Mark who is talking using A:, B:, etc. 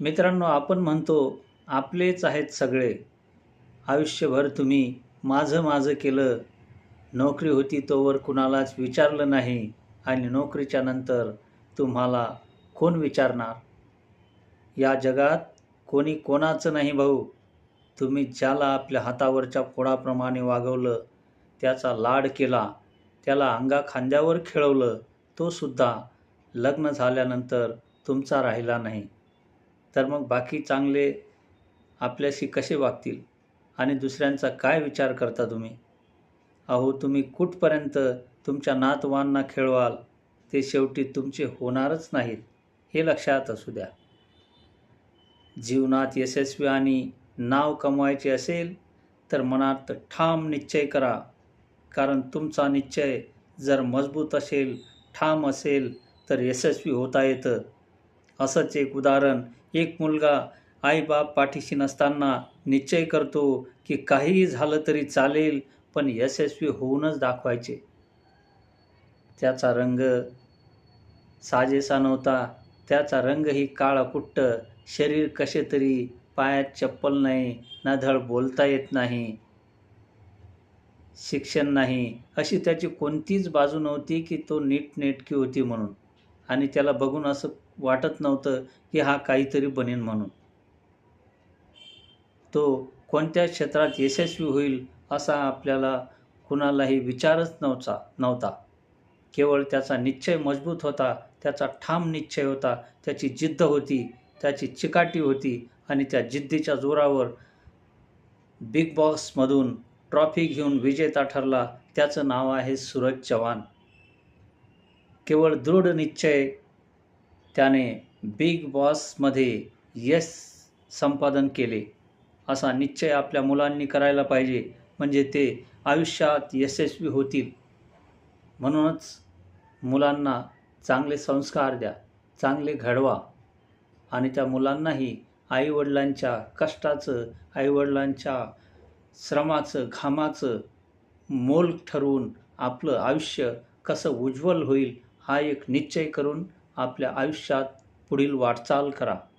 A: मित्रांनो आपण म्हणतो आपलेच आहेत सगळे. आयुष्यभर तुम्ही माझं माझं केलं. नोकरी होती तोवर कुणालाच विचारलं नाही आणि नोकरीच्या नंतर तुम्हाला कोण विचारणार? या जगात कोणी कोणाचं नाही भाऊ. तुम्ही ज्याला आपल्या हातावरच्या फोडाप्रमाणे वागवलं त्याचा लाड केला त्याला अंगा खांद्यावर खेळवलं तो सुद्धा लग्न झाल्यानंतर तुमचा राहिला नाही. तर मग बाकी चांगले आपल्याशी कसे वागतील? आणि दुसऱ्यांचा काय विचार करता तुम्ही? अहो तुम्ही कुठपर्यंत तुमच्या नातवांना खेळवाल? ते शेवटी तुमचे होणारच नाहीत हे लक्षात असू द्या. जीवनात यशस्वी आणि नाव कमवायचे असेल तर मनात ठाम निश्चय करा. कारण तुमचा निश्चय जर मजबूत असेल ठाम असेल तर यशस्वी होता येतं. असंच एक उदाहरण एक मुलगा आईबाप पाठीशी नसताना निश्चय करतो की काहीही झालं तरी चालेल पण यशस्वी होऊनच दाखवायचे. त्याचा रंग साजेसा नव्हता. त्याचा रंगही काळाकुट्ट. शरीर कसे तरी पायात चप्पल नाही ना धड बोलता येत नाही शिक्षण नाही अशी त्याची कोणतीच बाजू नव्हती की तो नीटनेटकी होती म्हणून. आणि त्याला बघून असं वाटत नव्हतं की हा काहीतरी बनेन म्हणून. तो कोणत्या क्षेत्रात यशस्वी होईल असा आपल्याला कुणालाही विचारच नव्हता नव्हता. केवळ त्याचा निश्चय मजबूत होता त्याचा ठाम निश्चय होता त्याची जिद्द होती त्याची चिकाटी होती आणि त्या जिद्दीच्या जोरावर बिग बॉसमधून ट्रॉफी घेऊन विजेता ठरला. त्याचं नाव आहे सूरज चव्हाण. केवळ दृढ निश्चय त्याने बिग बॉसमध्ये यश संपादन केले. असा निश्चय आपल्या मुलांनी करायला पाहिजे म्हणजे ते आयुष्यात यशस्वी होतील. म्हणूनच मुलांना चांगले संस्कार द्या चांगले घडवा आणि त्या मुलांनाही आईवडिलांच्या कष्टाचं आईवडिलांच्या श्रमाचं घामाचं मोल ठरवून आपलं आयुष्य कसं उज्ज्वल होईल हा एक निश्चय करून आपल्या आयुष्यात पुढील वाटचाल करा.